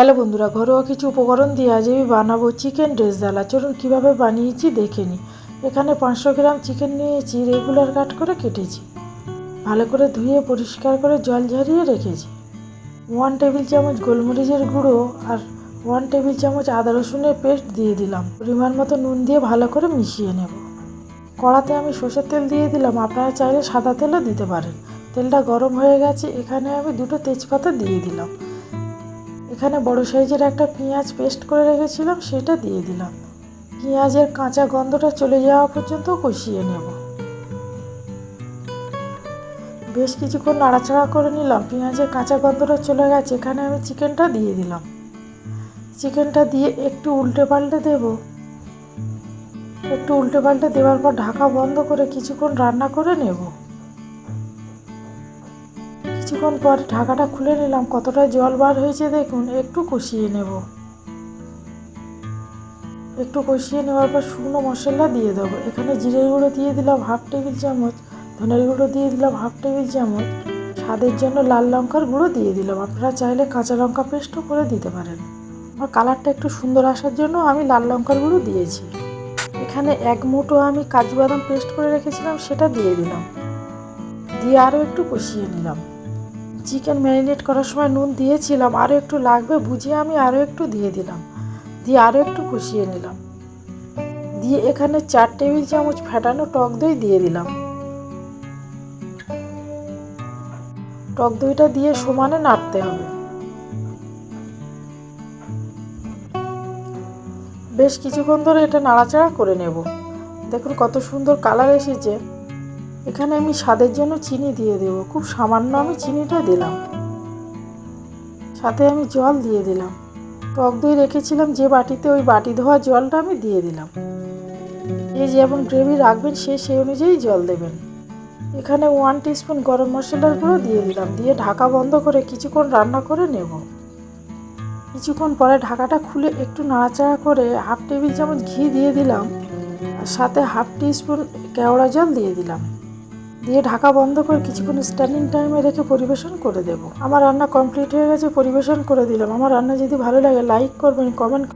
Hello বন্ধুরা, ঘরোয়া কিছু উপকরণ দিয়ে আজ আমি বানাবো চিকেন ড্রেস রেসদালা চলুন কীভাবে বানিয়েছি দেখে নিই। এখানে পাঁচশো গ্রাম চিকেন নিয়েছি, রেগুলার কাট করে কেটেছি। ভালো করে ধুয়ে পরিষ্কার করে জল ঝরিয়ে রেখেছি। ওয়ান টেবিল চামচ গোলমরিচের গুঁড়ো আর ওয়ান টেবিল চামচ আদা রসুনের পেস্ট দিয়ে দিলাম। পরিমাণ মতো নুন দিয়ে ভালো করে মিশিয়ে নেব। কড়াতে আমি সর্ষের তেল দিয়ে দিলাম। আপনারা চাইলে সাদা তেলও দিতে পারেন। তেলটা গরম হয়ে গেছে, এখানে আমি দুটো তেজপাতা দিয়ে দিলাম। এখানে বড় সাইজের একটা পেঁয়াজ পেস্ট করে রেখেছিলাম, সেটা দিয়ে দিলাম। পেঁয়াজের কাঁচা গন্ধটা চলে যাওয়া পর্যন্ত কষিয়ে নেব। বেশ কিছুক্ষণ নাড়াচাড়া করে নিলাম। পেঁয়াজের কাঁচা গন্ধটা চলে গেছে, এখানে আমি চিকেনটা দিয়ে দিলাম। চিকেনটা দিয়ে একটু উল্টে পাল্টে দেব। একটু উল্টে পাল্টে দেওয়ার পর ঢাকা বন্ধ করে কিছুক্ষণ রান্না করে নেব। কিছুক্ষণ পর ঢাকাটা খুলে নিলাম। কতটা জল বার হয়েছে দেখুন, একটু কষিয়ে নেব। একটু কষিয়ে নেওয়ার পর শুকনো মশলা দিয়ে দেবো। এখানে জিরের গুঁড়ো দিয়ে দিলাম হাফ টেবিল চামচ, ধনের গুঁড়ো দিয়ে দিলাম হাফ টেবিল চামচ, স্বাদের জন্য লাল লঙ্কার গুঁড়ো দিয়ে দিলাম। আপনারা চাইলে কাঁচা লঙ্কা পেস্টও করে দিতে পারেন। আমার কালারটা একটু সুন্দর আসার জন্য আমি লাল লঙ্কার গুঁড়ো দিয়েছি। এখানে এক মুঠো আমি কাজু বাদাম পেস্ট করে রেখেছিলাম, সেটা দিয়ে দিলাম। দিয়ে আরও একটু কষিয়ে নিলাম। চিকেন ম্যারিনেট করার সময় নুন দিয়েছিলাম আরও একটু লাগবে বুঝিয়ে আমি আরও একটু দিয়ে দিলাম। দিয়ে আরও একটু কষিয়ে নিলাম। দিয়ে এখানে চার টেবিল চামচ ফেটানো টক দই দিয়ে দিলাম। টক দইটা দিয়ে সমানে নাড়তে হবে। বেশ কিছুক্ষণ ধরে এটা নাড়াচাড়া করে নেব। দেখুন কত সুন্দর কালার এসেছে। এখানে আমি স্বাদের জন্য চিনি দিয়ে দেব। খুব সামান্য আমি চিনিটা দিলাম। সাথে আমি জল দিয়ে দিলাম। টক দই রেখেছিলাম যে বাটিতে, ওই বাটি ধোয়া জলটা আমি দিয়ে দিলাম। যে যেমন গ্রেভি রাখবেন, সে সেই অনুযায়ী জল দেবেন। এখানে ওয়ান টিস্পুন গরম মশলার গুঁড়ো দিয়ে দিলাম। দিয়ে ঢাকা বন্ধ করে কিছুক্ষণ রান্না করে নেব। কিছুক্ষণ পরে ঢাকাটা খুলে একটু নাড়াচাড়া করে হাফ টেবিল চামচ ঘি দিয়ে দিলাম। আর সাথে হাফ টিস্পুন কেওড়া জল দিয়ে দিলাম। দিয়ে ঢাকা বন্ধ করে কিছুক্ষণ স্ট্যান্ডিং টাইমে রেখে পরিবেশন করে দেবো। আমার রান্না কমপ্লিট হয়ে গেছে, পরিবেশন করে দিলাম। আমার রান্না যদি ভালো লাগে লাইক করবেন কমেন্ট